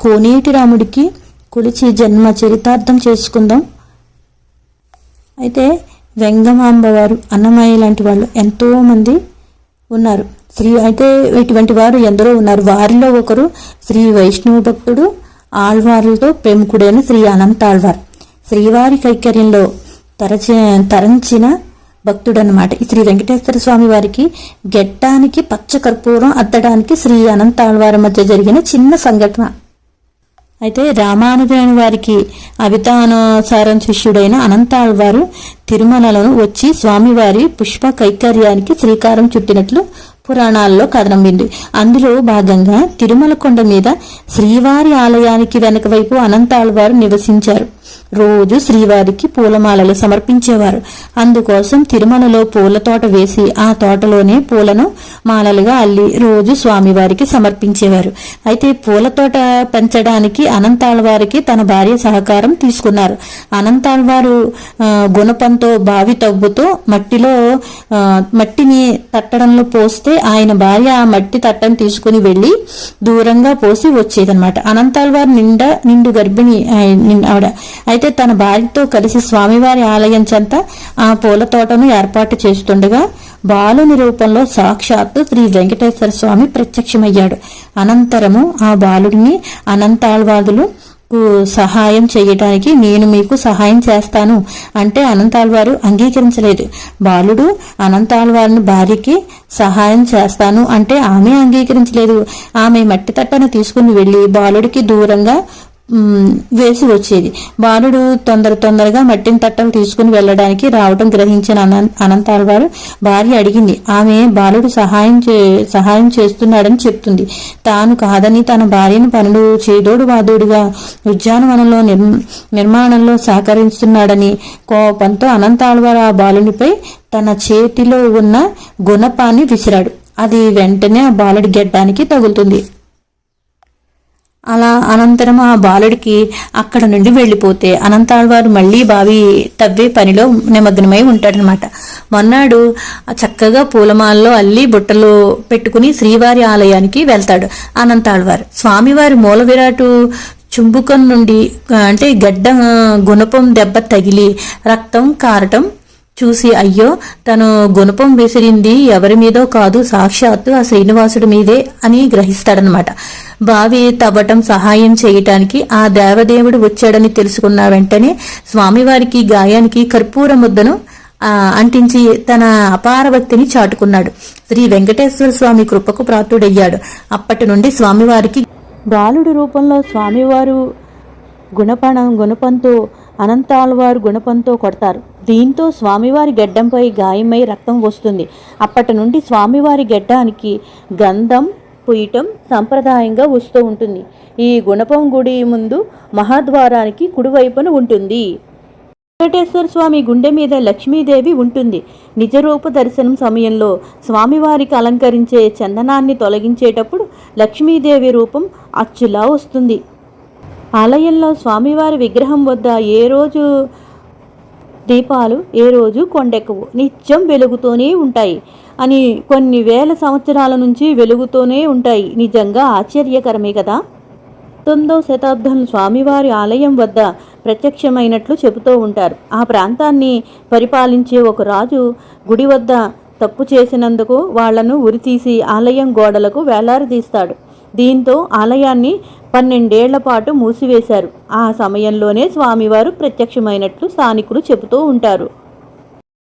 కోనేటి రాముడికి కొలిచి జన్మ చరితార్థం చేసుకుందాం. అయితే వెంగమాంబ వారు అన్నమయ్య లాంటి వాళ్ళు ఎంతోమంది ఉన్నారు. శ్రీ అయితే ఇటువంటి వారు ఎందరో ఉన్నారు. వారిలో ఒకరు శ్రీ వైష్ణవ భక్తుడు ఆళ్వారులతో ప్రముఖుడైన శ్రీ అనంతాళ్వార్ శ్రీవారి కైకర్యంలో తరచి తరంచిన భక్తుడన్నమాట. ఈ శ్రీ వెంకటేశ్వర స్వామి వారికి గెట్టానికి పచ్చ కర్పూరం అద్దడానికి శ్రీ అనంతాళ్వారి మధ్య జరిగిన చిన్న సంఘటన. అయితే రామానుజుని వారికి అవితానుసారం శిష్యుడైన అనంతాళ్వారు తిరుమలను వచ్చి స్వామివారి పుష్ప కైకర్యానికి శ్రీకారం చుట్టినట్లు పురాణాల్లో కథనం వింది అందులో భాగంగా తిరుమల కొండ మీద శ్రీవారి ఆలయానికి వెనక వైపు అనంతాళ్వారు నివసించారు. రోజు శ్రీవారికి పూలమాలలు సమర్పించేవారు. అందుకోసం తిరుమలలో పూల తోట వేసి ఆ తోటలోనే పూలను మాలలుగా అల్లి రోజు స్వామివారికి సమర్పించేవారు. అయితే పూల తోట పెంచడానికి అనంతాళ్వారికి తన భార్య సహకారం తీసుకున్నారు. అనంతాళ్వారు గుణపంతో బావి తవ్వుతో మట్టిలో మట్టిని తట్టడంలో పోస్తే ఆయన భార్య ఆ మట్టి తట్టను తీసుకుని వెళ్ళి దూరంగా పోసి వచ్చేదన్నమాట. అనంతాళ్వారు నిండా నిండు గర్భిణి ఆవిడ. అయితే ఆవిడ అయితే తన భార్యతో కలిసి స్వామివారి ఆలయం చెంత ఆ పూల తోటను ఏర్పాటు చేస్తుండగా బాలుని రూపంలో సాక్షాత్తు శ్రీ వెంకటేశ్వర స్వామి ప్రత్యక్షమయ్యాడు. అనంతరము ఆ బాలుడిని అనంతాళ్వాదులు సహాయం చేయటానికి నేను మీకు సహాయం చేస్తాను అంటే అనంతాల్వారు అంగీకరించలేదు. బాలుడు అనంతాల్వారిని భార్యకి సహాయం చేస్తాను అంటే ఆమె అంగీకరించలేదు. ఆమె మట్టి తట్టను తీసుకుని వెళ్ళి బాలుడికి దూరంగా వేసి వచ్చేది. బాలుడు తొందర తొందరగా మట్టిని తట్టలు తీసుకుని వెళ్ళడానికి రావటం గ్రహించిన అనంత అనంతాళ్వారు భార్య అడిగింది. ఆమె బాలుడు సహాయం చే సహాయం చేస్తున్నాడని చెప్తుంది. తాను కాదని తన భార్యను పనులు చేదోడు వాదోడుగా ఉద్యానవనంలో నిర్మాణంలో సహకరిస్తున్నాడని కోపంతో అనంతాళ్వారు ఆ బాలునిపై తన చేతిలో ఉన్న గుణపాన్ని విసిరాడు. అది వెంటనే ఆ బాలుడి గెడ్డానికి తగులుతుంది. అలా అనంతరం ఆ బాలుడికి అక్కడ నుండి వెళ్ళిపోతే అనంతాళ్వారు మళ్ళీ బావి తవ్వే పనిలో నిమగ్నమై ఉంటాడనమాట మొన్నాడు చక్కగా పూలమాలలో అల్లి బుట్టలో పెట్టుకుని శ్రీవారి ఆలయానికి వెళ్తాడు అనంతాళ్వారు. స్వామివారి మూల విరాటు చుంబుకం నుండి అంటే గడ్డ గుణపం దెబ్బ తగిలి రక్తం కారటం చూసి అయ్యో తను గుణపం విసిరింది ఎవరి మీదో కాదు సాక్షాత్తు ఆ శ్రీనివాసుడి మీదే అని గ్రహిస్తాడనమాట బావి తవ్వటం సహాయం చేయటానికి ఆ దేవదేవుడు వచ్చాడని తెలుసుకున్న వెంటనే స్వామివారికి గాయానికి కర్పూర ముద్దను అంటించి తన అపార భక్తిని చాటుకున్నాడు. శ్రీ వెంకటేశ్వర స్వామి కృపకు ప్రాప్తుడయ్యాడు. అప్పటి నుండి స్వామివారికి బాలుడు రూపంలో స్వామివారు గుణపణం గుణపంతో అనంతాలవారు గుణపంతో కొడతారు. దీంతో స్వామివారి గడ్డంపై గాయమై రక్తం వస్తుంది. అప్పటి నుండి స్వామివారి గడ్డానికి గంధం పూయటం సంప్రదాయంగా వస్తూ ఉంటుంది. ఈ గుణపం గుడి ముందు మహాద్వారానికి కుడివైపున ఉంటుంది. వెంకటేశ్వర స్వామి గుండె మీద లక్ష్మీదేవి ఉంటుంది. నిజరూప దర్శనం సమయంలో స్వామివారికి అలంకరించే చందనాన్ని తొలగించేటప్పుడు లక్ష్మీదేవి రూపం అచ్చులా వస్తుంది. ఆలయంలో స్వామివారి విగ్రహం వద్ద ఏ రోజు దీపాలు ఏ రోజు కొండెక్కవు నిత్యం వెలుగుతూనే ఉంటాయి అని కొన్ని వేల సంవత్సరాల నుంచి వెలుగుతూనే ఉంటాయి. నిజంగా ఆశ్చర్యకరమే కదా? తొమ్మిదవ శతాబ్దం స్వామివారి ఆలయం వద్ద ప్రత్యక్షమైనట్లు చెబుతూ ఉంటారు. ఆ ప్రాంతాన్ని పరిపాలించే ఒక రాజు గుడి వద్ద తప్పు చేసినందుకు వాళ్ళను ఉరితీసి ఆలయం గోడలకు వేలాడదీస్తాడు దీంతో ఆలయాన్ని పన్నెండేళ్ళ పాటు మూసివేశారు. ఆ సమయంలోనే స్వామివారు ప్రత్యక్షమైనట్లు స్థానికులు చెబుతూ ఉంటారు.